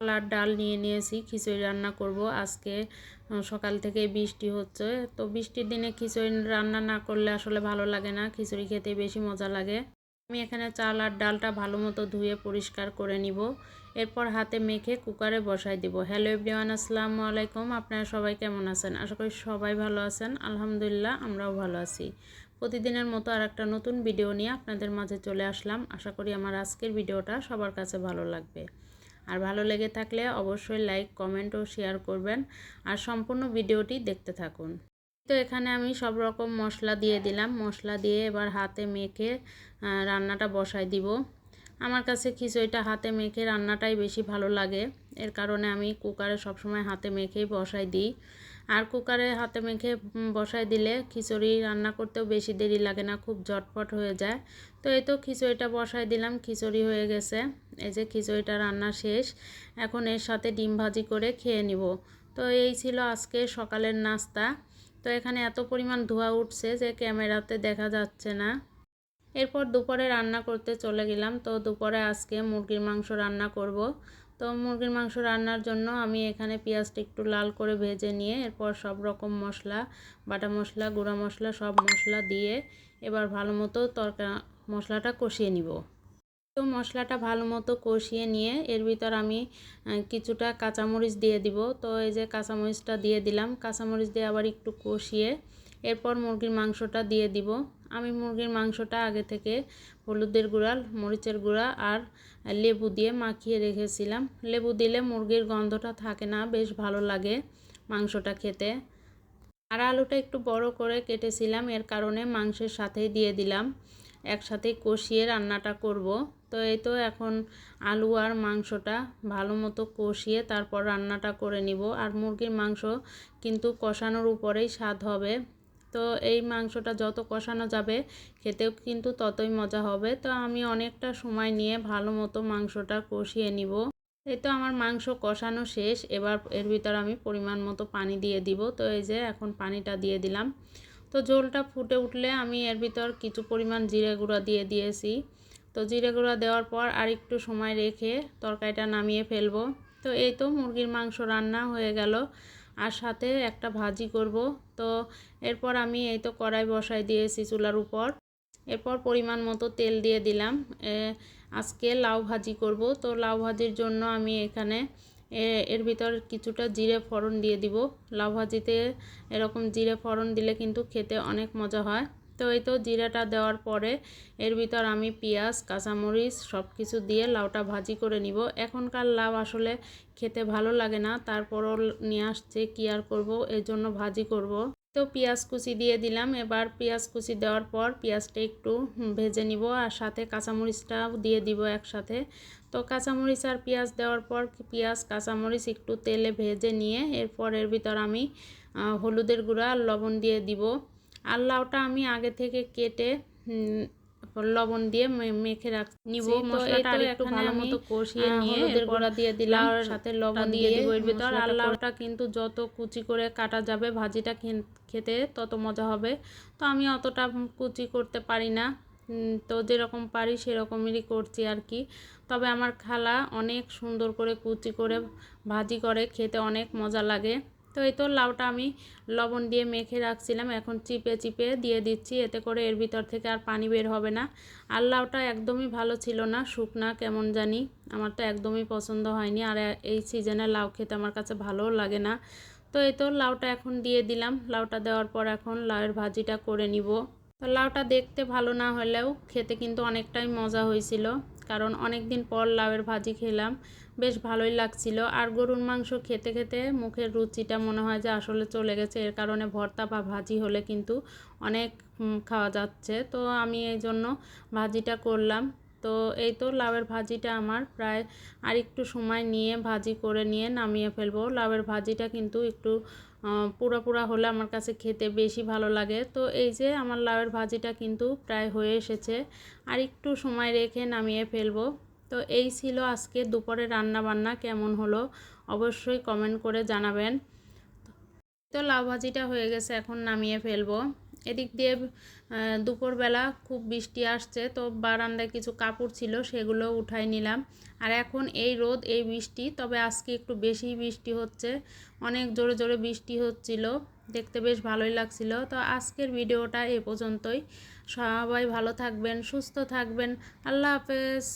চাল আর ডাল নিয়ে নিয়েছি, খিচুড়ি রান্না করব আজকে সকাল থেকে বৃষ্টি হচ্ছে। তো বৃষ্টির দিনে খিচুড়ি রান্না না করলে আসলে ভালো লাগে না, খিচুড়ি খেতে বেশি মজা লাগে। আমি এখানে চাল আর ডালটা ভালো মতো ধুয়ে পরিষ্কার করে নিব। এরপর হাতে মেখে কুকারে বসাই দিব। হ্যালো এভরিওয়ান, আসসালামু আলাইকুম। আপনারা সবাই কেমন আছেন? আশা করি সবাই ভালো আছেন। আলহামদুলিল্লাহ, আমরাও ভালো আছি। প্রতিদিনের মতো আর একটা নতুন ভিডিও নিয়ে আপনাদের মাঝে চলে আসলাম। আশা করি আমার আজকের ভিডিওটা সবার কাছে ভালো লাগবে। আর ভালো লেগে থাকলে অবশ্যই লাইক কমেন্ট ও শেয়ার করবেন। আর সম্পূর্ণ ভিডিওটি দেখতে থাকুন। তো এখানে আমি সব রকম মশলা দিয়ে দিলাম। মশলা দিয়ে এবার হাতে মেখে রান্নাটা বসাই দিব। আমার কাছে খিচুড়িটা হাতে মেখে রান্নাটাই বেশি ভালো লাগে। এর কারণে আমি কুকারে সবসময় হাতে মেখেই বসাই দিই। আর কুকারে হাতে মেখে বসাই দিলে খিচুড়ি রান্না করতেও বেশি দেরি লাগে না, খুব ঝটপট হয়ে যায়। তো এই তো খিচুড়িটা বসাই দিলাম, খিচুড়ি হয়ে গেছে। এই যে খিচুড়িটা রান্না শেষ, এখন এর সাথে ডিম ভাজি করে খেয়ে নিব। তো এই ছিল আজকে সকালের নাস্তা। তো এখানে এত পরিমাণ ধোঁয়া উঠছে যে ক্যামেরাতে দেখা যাচ্ছে না। এরপর দুপুরে রান্না করতে চলে গেলাম। তো দুপুরে আজকে মুরগির মাংস রান্না করব। তো মুরগির মাংস রান্নার জন্য আমি এখানে পেঁয়াজটা একটু লাল করে ভেজে নিয়ে এরপর সব রকম মশলা, বাটা মশলা, গুঁড়া মশলা সব মশলা দিয়ে এবার ভালো মতো তরকা মশলাটা কষিয়ে নিব। তো মশলাটা ভালো মতো কষিয়ে নিয়ে এর ভিতর আমি কিছুটা কাঁচামরিচ দিয়ে দিব। তো এই যে কাঁচামরিচটা দিয়ে দিলাম, কাঁচামরিচ দিয়ে আবার একটু কষিয়ে এরপর মুরগির মাংসটা দিয়ে দিব। আমি মুরগির মাংসটা আগে থেকে হলুদের গুঁড়া, মরিচের গুঁড়া আর লেবু দিয়ে মাখিয়ে রেখেছিলাম। লেবু দিলে মুরগির গন্ধটা থাকে না, বেশ ভালো লাগে মাংসটা খেতে। আর আলুটা একটু বড় করে কেটেছিলাম, এর কারণে মাংসের সাথেই দিয়ে দিলাম। একসাথে কষিয়ে রান্নাটা করব। তো এই তো এখন আলু আর মাংসটা ভালো মতো কষিয়ে তারপর রান্নাটা করে নিব। আর মুরগির মাংস কিন্তু কষানোর উপরেই স্বাদ হবে। তো এই মাংসটা যত কষানো যাবে, খেতেও কিন্তু ততই মজা হবে। তো আমি অনেকটা সময় নিয়ে ভালো মতো মাংসটা কষিয়ে নিব। এই তো আমার মাংস কষানো শেষ। এবার এর ভিতর আমি পরিমাণ মতো পানি দিয়ে দিব। তো এই যে এখন পানিটা দিয়ে দিলাম। তো ঝোলটা ফুটে উঠলে আমি এর ভিতর কিছু পরিমাণ জিরে গুঁড়া দিয়ে দিয়েছি। তো জিরে গুঁড়া দেওয়ার পর আর একটু সময় রেখে তরকারিটা নামিয়ে ফেলব। তো এই তো মুরগির মাংস রান্না হয়ে গেল। আর সাথে একটা ভাজি করব। তো এরপর আমি এই তো কড়াই বসাই দিয়েছি চুলার উপর। এরপর পরিমাণ মতো তেল দিয়ে দিলাম। আজকে লাউ ভাজি করব। তো লাউ ভাজির জন্য আমি এখানে এর ভিতর কিছুটা জিরে ফোড়ন দিয়ে দিব। লাউ ভাজিতে এরকম জিরে ফোড়ন দিলে কিন্তু খেতে অনেক মজা হয়। তো এই তো জিরাটা দেওয়ার পরে এর ভিতর আমি পেঁয়াজ, কাঁচামরিচ সব কিছু দিয়ে লাউটা ভাজি করে নিব। এখনকার লাউ আসলে খেতে ভালো লাগে না, তারপরও নিয়ে আসছে কি আর করব, এর জন্য ভাজি করব। তো পেঁয়াজ কুচি দিয়ে দিলাম, এবার পেঁয়াজ কুচি দেওয়ার পর পেঁয়াজটা একটু ভেজে নিব আর সাথে কাঁচামরিচটাও দিয়ে দিব একসাথে। তো কাঁচামরিচ আর পেঁয়াজ দেওয়ার পর পেঁয়াজ কাঁচামরিচ একটু তেলে ভেজে নিয়ে এরপর এর ভিতর আমি হলুদের গুঁড়া আর লবণ দিয়ে দিব। আর লাউটা আমি আগে থেকে কেটে লবণ দিয়ে মেখে রাখ নিব। মশলাটা আর একটু ভালো মতো কষিয়ে নিয়ে হলুদের গুঁড়া দিয়ে দিলাম সাথে লবণ দিয়ে দিব এর ভিতর। আর লাউটা কিন্তু যত কুচি করে কাটা যাবে ভাজিটা খেতে তত মজা হবে। তো আমি অতটা কুচি করতে পারি না। তো যেরকম পারি সেরকমেরই করছি আর কি। তবে আমার খালা অনেক সুন্দর করে কুচি করে ভাজি করে, খেতে অনেক মজা লাগে। তো এই তো লাউটা আমি লবণ দিয়ে মেখে রাখছিলাম, এখন চিপে চিপে দিয়ে দিচ্ছি, এতে করে এর ভিতর থেকে আর পানি বের হবে না। আর লাউটা একদমই ভালো ছিল না, শুকনা কেমন জানি, আমার তো একদমই পছন্দ হয়নি। আর এই সিজনে লাউ খেতে আমার কাছে ভালোও লাগে না। তো এই তো লাউটা এখন দিয়ে দিলাম, লাউটা দেওয়ার পর এখন লাউয়ের ভাজিটা করে নিব। তো লাউটা দেখতে ভালো না হলেও খেতে কিন্তু অনেকটাই মজা হয়েছিল। কারণ অনেক দিন পর লাউয়ের ভাজি খেলাম, বেশ ভালোই লাগছিল। আর গরুর মাংস খেতে খেতে মুখের রুচিটা মনে হয় যে আসলে চলে গেছে। এর কারণে ভর্তা বা ভাজি হলে কিন্তু অনেক খাওয়া যাচ্ছে। তো আমি এই জন্য ভাজিটা করলাম। তো এই তো লাউয়ের ভাজিটা আমার। প্রায় আর একটু সময় নিয়ে ভাজি করে নিয়ে নামিয়ে ফেলব। লাউয়ের ভাজিটা কিন্তু একটু পুরা পুরা হলে আমার কাছে খেতে বেশি ভালো লাগে। তো এই যে আমার লাউয়ের ভাজিটা কিন্তু প্রায় হয়ে এসেছে। আর একটু সময় রেখে নামিয়ে ফেলব। তো এই ছিল আজকে দুপুরে রান্না বান্না কেমন হলো? অবশ্যই কমেন্ট করে জানাবেন। তো লাউ ভাজিটা হয়ে গেছে, এখন নামিয়ে ফেলব। এদিক দিয়ে দুপুরবেলা খুব বৃষ্টি আসছে, তো বারান্দায় কিছু কাপড় ছিল, সেগুলো উঠাই নিলাম। আর এখন এই রোদ, এই বৃষ্টি, তবে আজকে একটু বেশি বৃষ্টি হচ্ছে। অনেক জোরে জোরে বৃষ্টি হচ্ছিল, দেখতে বেশ ভালোই লাগছিল। তো আজকের ভিডিওটা এ পর্যন্তই। সবাই ভালো থাকবেন, সুস্থ থাকবেন। আল্লাহ হাফেজ।